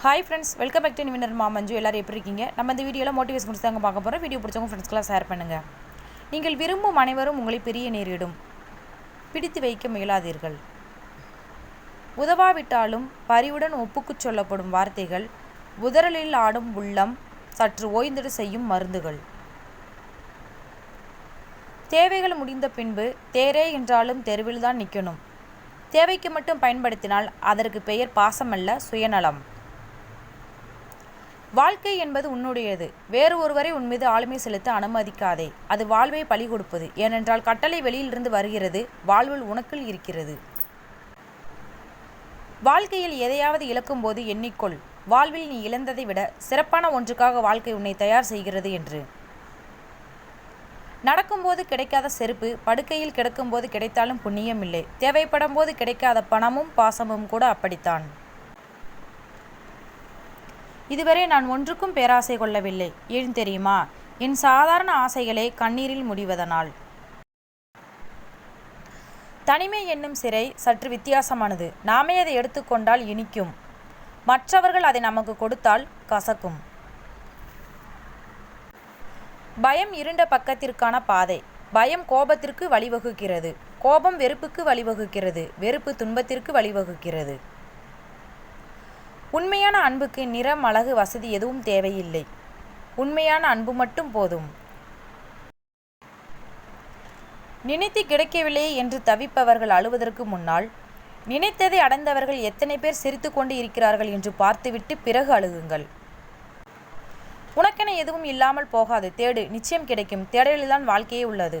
Hi friends welcome back to நிவினர் மா மஞ்சு எப்படி இருக்கீங்க? நம்ம இந்த வீடியோவில் மோட்டிவேஷன் கொடுத்து தாங்க பார்க்க போகிறோம் வீடியோ பிடிச்சவங்க ஃப்ரெண்ட்ஸ்க்கெலாம் ஷேர் பண்ணுங்கள் நீங்கள் விரும்பும் அனைவரும் உங்களை பெரிய நேரிடும். பிடித்து வைக்க முயலாதீர்கள். உதவாவிட்டாலும் பரிவுடன் ஒப்புக்குச் சொல்லப்படும் வார்த்தைகள் உதறலில் ஆடும் உள்ளம் சற்று ஓய்ந்திட செய்யும் மருந்துகள். தேவைகள் முடிந்த பின்பு தேரே என்றாலும் தெருவில் தான் நிற்கணும் தேவைக்கு மட்டும் பயன்படுத்தினால் அதற்கு பெயர் பாசமல்ல சுயநலம். வாழ்க்கை என்பது உன்னுடையது. வேறு ஒருவரை உன் மீது ஆளுமை செலுத்த அனுமதிக்காதே. அது வாழ்வை பழி கொடுப்பது. ஏனென்றால் கட்டளை வெளியிலிருந்து வருகிறது வாழ்வில் உனக்குள் இருக்கிறது. வாழ்க்கையில் எதையாவது இழக்கும்போது எண்ணிக்கொள். வாழ்வில் நீ இழந்ததை விட சிறப்பான ஒன்றுக்காக வாழ்க்கை உன்னை தயார் செய்கிறது என்று. நடக்கும்போது கிடைக்காத செருப்பு படுக்கையில் கிடக்கும்போது கிடைத்தாலும் புண்ணியம் இல்லை. தேவைப்படும் போது கிடைக்காத பணமும் பாசமும் கூட அப்படித்தான். இதுவரை நான் ஒன்றுக்கும் பேராசை கொள்ளவில்லை. ஏன் தெரியுமா? என் சாதாரண ஆசைகளே கண்ணீரில் முடிவதனால். தனிமை என்னும் சிறை சற்று வித்தியாசமானது. நாமே அதை எடுத்துக்கொண்டால் இனிக்கும். மற்றவர்கள் அதை நமக்கு கொடுத்தால் கசக்கும். பயம் இருண்ட பக்கத்திற்கான பாதை. பயம் கோபத்திற்கு வழிவகுக்கிறது. கோபம் வெறுப்புக்கு வழிவகுக்கிறது. வெறுப்பு துன்பத்திற்கு வழிவகுக்கிறது. உண்மையான அன்புக்கு நிறம் அழகு வசதி எதுவும் தேவையில்லை. உண்மையான அன்பு மட்டும் போதும். நினைத்து கிடைக்கவில்லையே என்று தவிப்பவர்கள் அழுவதற்கு முன்னால் நினைத்ததை அடைந்தவர்கள் எத்தனை பேர் சிரித்து கொண்டு இருக்கிறார்கள் என்று பார்த்துவிட்டு பிறகு அழுகுங்கள். உனக்கென எதுவும் இல்லாமல் போகாது தேடு நிச்சயம் கிடைக்கும். தேடலில்தான் வாழ்க்கையே உள்ளது.